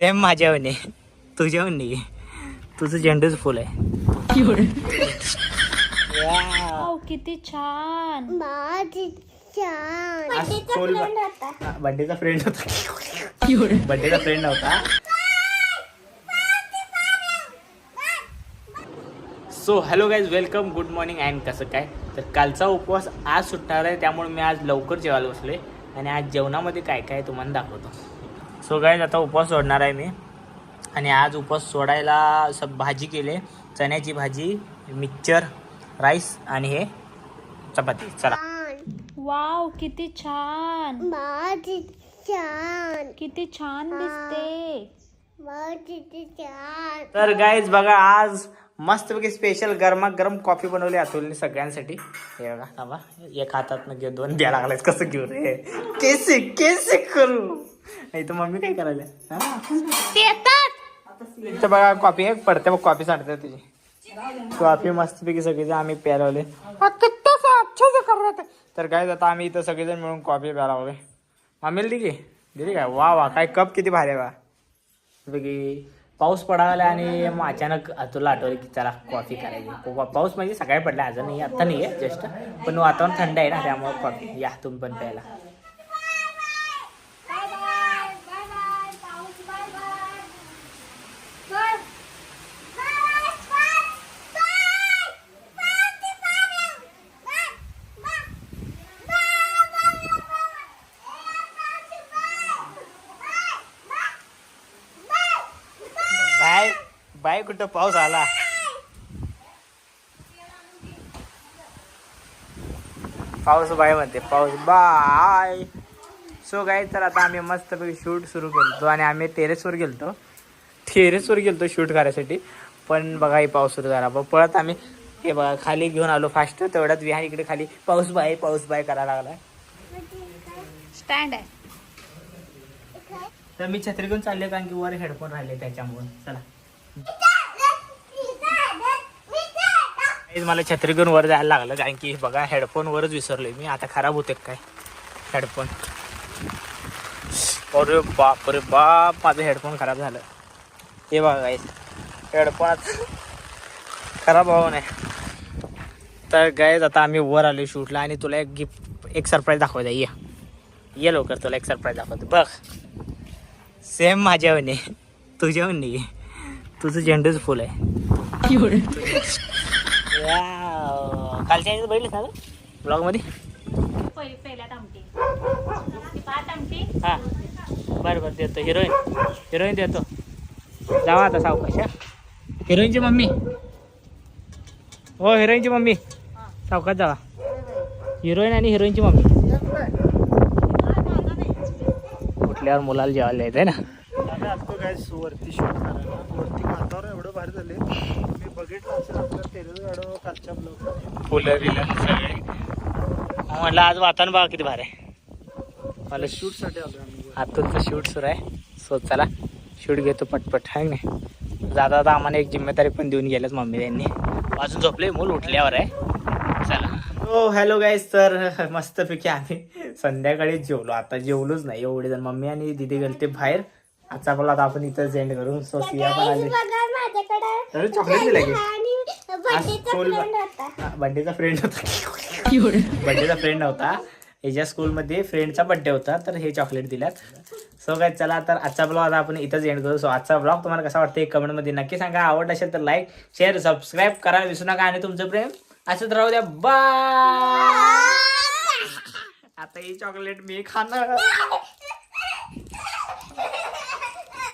Same माझ्यावने तुझ्यावनी तुझं झेंडूच फुल आहे. वाव किती छान. बड्डेचा फ्रेंड होता. बड्डेचा फ्रेंड नव्हता. So hello guys welcome good morning and कसं काय? तर कालचा उपवास आज सुटणार आहे त्यामुळे मी आज लवकर जेवायला बसले आणि आज जेवणामध्ये काय काय तुम्हाला दाखवतो. सो गाईज आता उपवास सोडणार आहे मी. आणि आज उपवास सोडायला सब भाजी केले. चण्याची भाजी मिक्सचर राईस आणि हे चपाती. चला. वाव किती छान. किती छान दिसते. तर गाईज बघा आज मस्तपैकी स्पेशल गरमागरम कॉफी बनवली अतुलने सगळ्यांसाठी. हे बघा एक हातात घेऊ दोन द्या लागलाय कसं घेऊ रे? केसे केसे करू. नाही तर मम्मी काय करायला? इथं बघा कॉफी एक पडते बघ कॉफी सांडते तुझी कॉफी मस्तपैकी सगळेजण आम्ही प्यायला लावले तर काय आता आम्ही इथं सगळेजण मिळून कॉफी प्यायला लावले मम्मीला दिली दिली काय? वा वा काय कप किती भारी आहे बा. की पाऊस पडायला आणि मग अचानक तुला आठवलं की चला कॉफी करायची. पाऊस म्हणजे सकाळी पडला अजून नाही आता नाही आहे जस्ट पण वातावरण थंड आहे ना त्यामुळे कॉफी या तुम्ही पण प्यायला. बाय कुठं पाऊस आला? पाऊस बाय म्हणते पाऊस बाय सो काय तर आता आम्ही मस्तपैकी शूट सुरू केलतो आणि आम्ही टेरेसवर गेलतो. टेरेसवर गेलतो शूट करायसाठी. पण बघा हे पाऊस सुरू झाला. पण पळत आम्ही हे बघा खाली घेऊन आलो फास्ट तेवढ्यात विहान इकडे खाली पाऊस बाय पाऊस बाय करायला लागलाय. स्टँड आहे. तर मी छत्री घेऊन चालले कारण की वर हेडफोन राहिले त्याच्यामुळे. चला. मला छत्री घेऊन वर जायला लागलं कारण की बघा हेडफोन वरच विसरलोय मी. आता खराब होते काय? हेडफोन अरे बाप अरे बाप माझं हेडफोन खराब झालं. हे बघा हेडफोन खराब व्हावं नाही तर गायज आता आम्ही वर आलो शूटला आणि तुला एक गिफ्ट एक सरप्राईज दाखवायचा ये. ये लवकर तुला एक सरप्राईज दाखवतो बघ. सेम माझ्यावने. तुझ्यावनी. तुझं झेंडूच फुल आहे. कालच्या याच्यात बघितलं ना ब्लॉगमध्ये? हा. बरं बरं देतो. हिरोईन हिरोईन देतो. जावा आता सावकाश हिरोईनची मम्मी. हो हिरोईनची मम्मी. सावकाश जावा. हिरोईन आणि हिरोईनची मम्मी. कुठल्यावर मुलाला जेवायला यायचं आहे ना. आम्ही आलतो काय वरती शूट करायला. वरती वातावरण एवढं भारी झाले मी बघितलं असेल आपल्या टेरेस गाडो कालच्या ब्लॉग फुलं बिलं. सगळे म्हटलं आज वातावरण बघा किती भारी आहे. मला शूट शूटसाठी आलो आम्ही. आतूनचं शूट सुरू आहे. सो चला शूट घेतो पटपट आहे नाही? जाता जाता आम्हाला एक जिम्मेदारी पण देऊन गेल्याच मम्मी त्यांनी. अजून झोपले मूल उठल्यावर आहे. चला. हो हॅलो गाईज तर मस्तपैकी आम्ही संध्याकाळी जेवलो. आता जेवलोच नाही एवढे जण मम्मी आणि दिदी गेलते बाहेर. आजचा आपला आता आपण इथं सेंड करू सो सिया पण आली. तर चॉकलेट दिलं की? बड्डेचा फ्रेंड होता. बड्डेचा फ्रेंड नव्हता. याच्या स्कूलमध्ये फ्रेंडचा बड्डे होता तर हे चॉकलेट दिल्यात. सो काय चला तर आजचा ब्लॉग आता आपण इथंच एंड करू. सो आजचा ब्लॉग तुम्हाला कसा वाटतं कमेंटमध्ये नक्की सांगा. आवड असेल तर लाईक शेअर सबस्क्राईब करायला विसरू नका. आणि तुमचं प्रेम असंच राहू द्या. बाय आता ही चॉकलेट मी खाणार.